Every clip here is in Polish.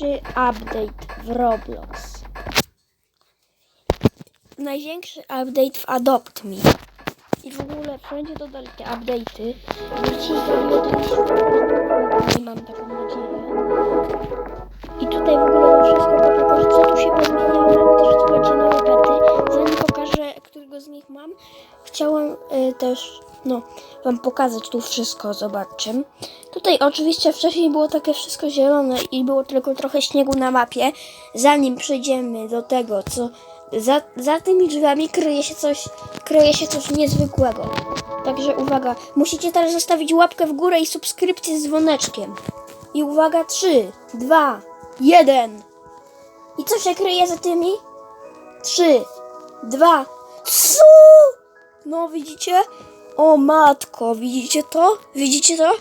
Czy update w Roblox? Największy update w Adopt Me. I w ogóle wszędzie dodali te update'y. To już nie mam taką nadzieję. I tutaj w ogóle wszystko pokażę, co tu się pozmieniało. Mamy też słuchajcie nowe pety. Zanim pokażę, którego z nich mam, chciałam y, też no, wam pokazać tu wszystko, zobaczcie. Tutaj oczywiście wcześniej było takie wszystko zielone i było tylko trochę śniegu na mapie. Zanim przejdziemy do tego, co za, za tymi drzwiami kryje się coś, kryje się coś niezwykłego. Także uwaga, musicie teraz zostawić łapkę w górę i subskrypcję z dzwoneczkiem. I uwaga, 3, 2, 1. I co się kryje za tymi? 3, 2, co? No widzicie? O matko, widzicie to? Widzicie to?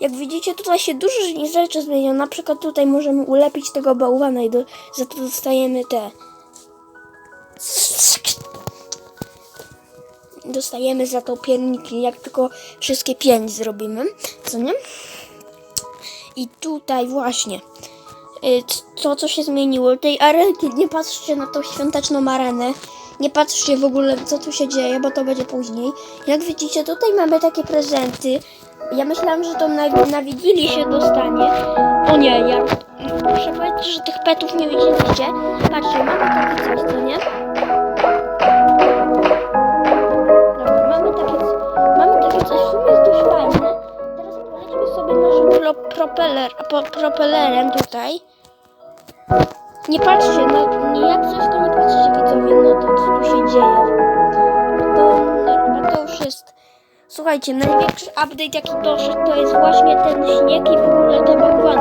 Jak widzicie, tutaj się dużo rzeczy zmienia. Na przykład tutaj możemy ulepić tego bałwana i do, za to dostajemy te. Dostajemy za to pierniki, jak tylko wszystkie pięć zrobimy. Co nie? I tutaj właśnie. y, To, co się zmieniło, tej arenki, nie patrzcie na tą świąteczną arenę. Nie patrzcie w ogóle, co tu się dzieje, bo to będzie później. Jak widzicie, tutaj mamy takie prezenty. Ja myślałam, że to na, na Wigilię się dostanie. O nie, ja muszę powiedzieć, że tych petów nie widzieliście. Patrzcie, mamy takie coś, co nie? Dobra, mamy takie, mamy takie coś, w sumie jest dość fajne. Teraz polećmy sobie naszym pro, propeler, po, propellerem tutaj. Nie patrzcie, no nie jak coś, to nie patrzcie widzowie na to, co tu się dzieje. To chyba to już jest. Słuchajcie, największy update jaki doszedł to jest właśnie ten śnieg i w ogóle te bałwany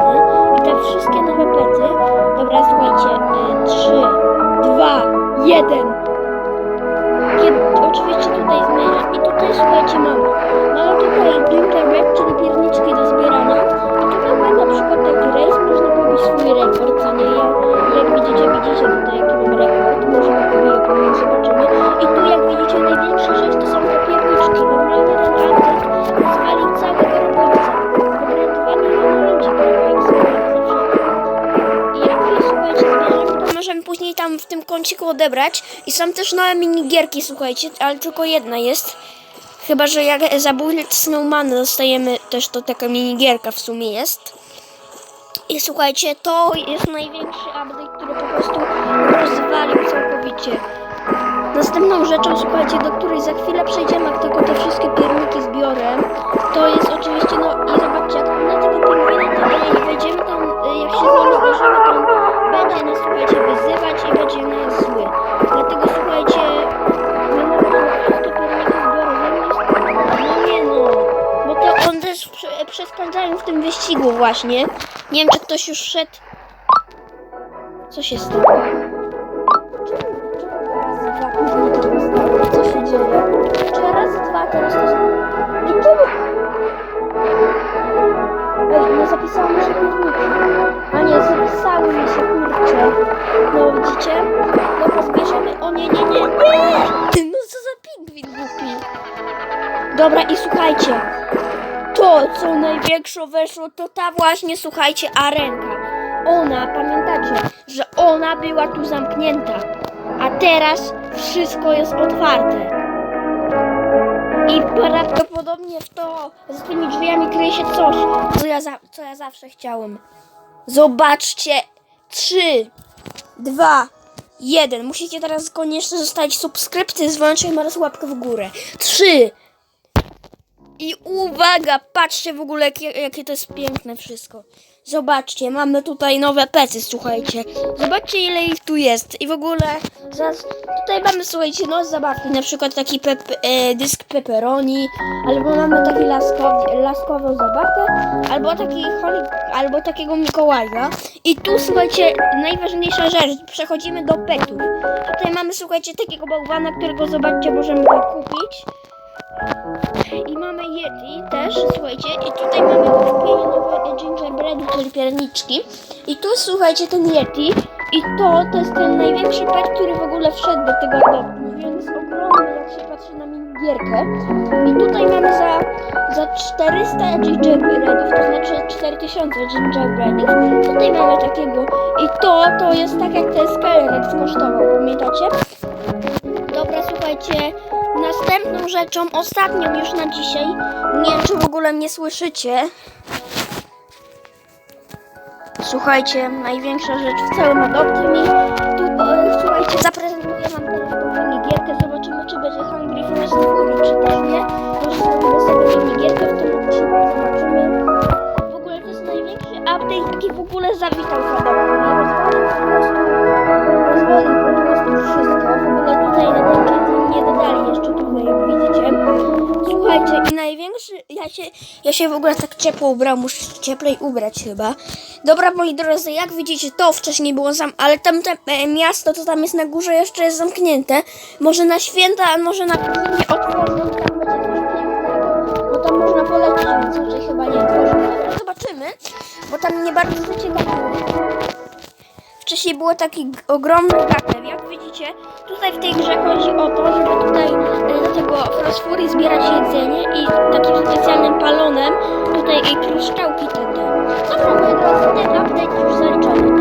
kąciku odebrać. I są też nowe minigierki, słuchajcie, ale tylko jedna jest. Chyba, że jak zabójcy Snowmana dostajemy też to taka minigierka w sumie jest. I słuchajcie, to jest największy update, który po prostu rozwalił całkowicie. Następną rzeczą, słuchajcie, do której za chwilę przejdziemy, jak tylko te wszystkie pierniki zbiorę, to jest oczywiście, no i zobaczcie, jak też prze- przeszkadzają w tym wyścigu właśnie. Nie wiem, czy ktoś już szedł. Co się stało? Co się dzieje? Czy raz, dwa, teraz to... I? Ej, nie zapisało mi się pierniki. A nie, zapisały mi się, kurczę. No, widzicie? Dobra, zbierzemy... O nie, nie, nie, nie! Ty, no co za pingwin głupi. Dobra, i słuchajcie. To, co największe weszło, to ta właśnie, słuchajcie, arenka. Ona, pamiętacie, że ona była tu zamknięta, a teraz wszystko jest otwarte. I prawdopodobnie w to, za tymi drzwiami kryje się coś, co ja, za, co ja zawsze chciałem. Zobaczcie. Trzy, dwa, jeden. Musicie teraz koniecznie zostawić subskrypcję z włączeniem oraz łapkę w górę. Trzy, i uwaga, patrzcie w ogóle, jakie, jakie to jest piękne wszystko. Zobaczcie, mamy tutaj nowe pety, słuchajcie. Zobaczcie, ile ich tu jest. I w ogóle, zaraz, tutaj mamy, słuchajcie, no zabawki, na przykład taki pep, e, dysk pepperoni, albo mamy taki laskowy, laskową zabawkę, albo taki holi, albo takiego Mikołaja. I tu, słuchajcie, najważniejsza rzecz, przechodzimy do petów. Tutaj mamy, słuchajcie, takiego bałwana, którego, zobaczcie, możemy kupić. I mamy Yeti też, słuchajcie, i tutaj mamy kupienie nowe gingerbready, czyli pierniczki. I tu słuchajcie ten Yeti i to, to jest ten największy pet, który w ogóle wszedł do tego adoptu. Więc ogromny, jak się patrzy na minigierki. gierkę. I tutaj mamy za, za 400 gingerbreadów, to znaczy 4000 gingerbreadów. Tutaj mamy takiego i to, to jest tak jak ten Skelerex kosztował, pamiętacie? Dobra, słuchajcie, następną rzeczą, ostatnią już na dzisiaj, nie wiem czy w ogóle mnie słyszycie. Słuchajcie, największa rzecz w całym Adoptimi. Tu, e, słuchajcie, zaprezentuję wam teraz tą minigierkę. Zobaczymy, czy będzie Hungry Forest Fury, czy też nie. Może zrobimy sobie minigierkę, w tym odcinku zobaczymy. W ogóle to jest największy update, jaki w ogóle zawitał ja się, ja się w ogóle tak ciepło ubrałam, muszę się cieplej ubrać chyba. Dobra, moi drodzy, jak widzicie, to wcześniej było zam, ale tamte e, miasto, to tam jest na górze, jeszcze jest zamknięte. Może na święta, a może na kuchnię otworzą, tam będzie pięknego, bo tam można polecieć, więc raczej chyba nie otworzą. Zobaczymy, bo tam mnie bardzo zaciekawiło wcześniej było taki ogromny gatem. Jak widzicie, tutaj w tej grze chodzi o to, żeby tutaj e, do tego fosfory zbierać jedzenie i takim specjalnym palonem tutaj e, i kryształki wtedy. Dobra, moi drodzy, ten update już zaliczony.